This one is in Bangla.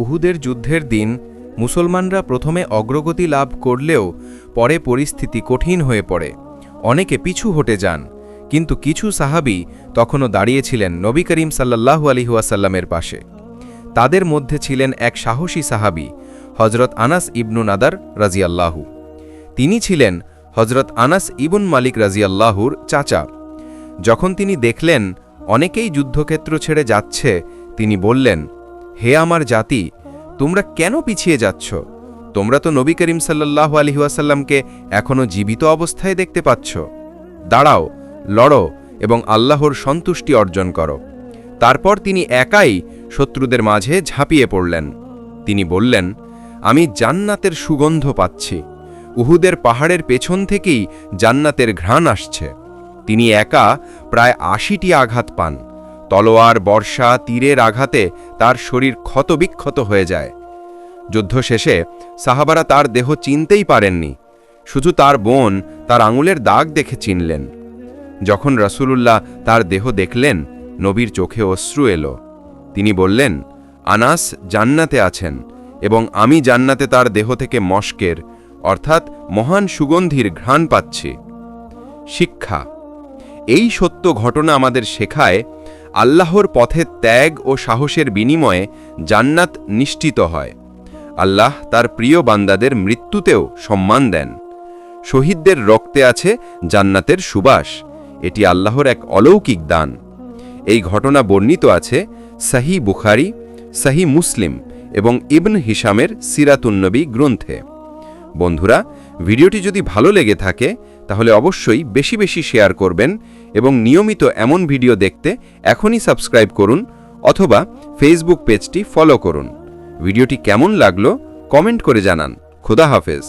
উহুদের যুদ্ধের দিন মুসলমানরা প্রথমে অগ্রগতি লাভ করলেও পরে পরিস্থিতি কঠিন হয়ে পড়ে। অনেকে পিছু হটে যান, কিন্তু কিছু সাহাবি তখনও দাঁড়িয়েছিলেন নবী করিম সাল্লাল্লাহু আলিহাসাল্লামের পাশে। তাদের মধ্যে ছিলেন এক সাহসী সাহাবি হজরত আনাস ইবনু নাদার রাজিয়াল্লাহু তিনি ছিলেন হজরত আনাস ইবন মালিক রাজিয়াল্লাহুর চাচা। যখন তিনি দেখলেন অনেকেই যুদ্ধক্ষেত্র ছেড়ে যাচ্ছে, তিনি বললেন হে আমার জাতি, তোমরা কেন পিছিয়ে যাচ্ছ? তোমরা তো নবী করিম সাল্লাল্লাহু আলহিহাসাল্লামকে এখনও জীবিত অবস্থায় দেখতে পাচ্ছ। দাঁড়াও, লড়ো এবং আল্লাহর সন্তুষ্টি অর্জন করো। তারপর তিনি একাই শত্রুদের মাঝে ঝাঁপিয়ে পড়লেন। তিনি বললেন, আমি জান্নাতের সুগন্ধ পাচ্ছি। উহুদের পাহাড়ের পেছন থেকেই জান্নাতের ঘ্রাণ আসছে। তিনি একা প্রায় আশিটি আঘাত পান। তলোয়ার, বর্ষা, তীরের আঘাতে তার শরীর ক্ষতবিক্ষত হয়ে যায়। যুদ্ধ শেষে সাহাবারা তার দেহ চিনতেই পারেননি। শুধু তার বোন, তার আঙুলের দাগ দেখে চিনলেন। যখন রসুলুল্লাহ তার দেহ দেখলেন, নবীর চোখে অশ্রু এলো। তিনি বললেন, আনাস জান্নাতে আছেন এবং আমি জান্নাতে তার দেহ থেকে মস্কের, অর্থাৎ মহান সুগন্ধির ঘ্রাণ পাচ্ছি। শিক্ষা, এই সত্য ঘটনা আমাদের শেখায় আল্লাহর পথে ত্যাগ ও সাহসের বিনিময়ে জান্নাত নিশ্চিত হয়। আল্লাহ তার প্রিয় বান্দাদের মৃত্যুতেও সম্মান দেন। শহীদদের রক্তে আছে জান্নাতের সুবাস। এটি আল্লাহর এক অলৌকিক দান। এই ঘটনা বর্ণিত আছে সাহি বুখারি, সাহি মুসলিম এবং ইবন হিসামের সিরাতুন্নবী গ্রন্থে। বন্ধুরা, ভিডিওটি যদি ভালো লেগে থাকে, তাহলে অবশ্যই বেশি বেশি শেয়ার করবেন এবং নিয়মিত এমন ভিডিও দেখতে এখনই সাবস্ক্রাইব করুন অথবা ফেসবুক পেজটি ফলো করুন। ভিডিওটি কেমন লাগল কমেন্ট করে জানান। খুদা হাফেজ।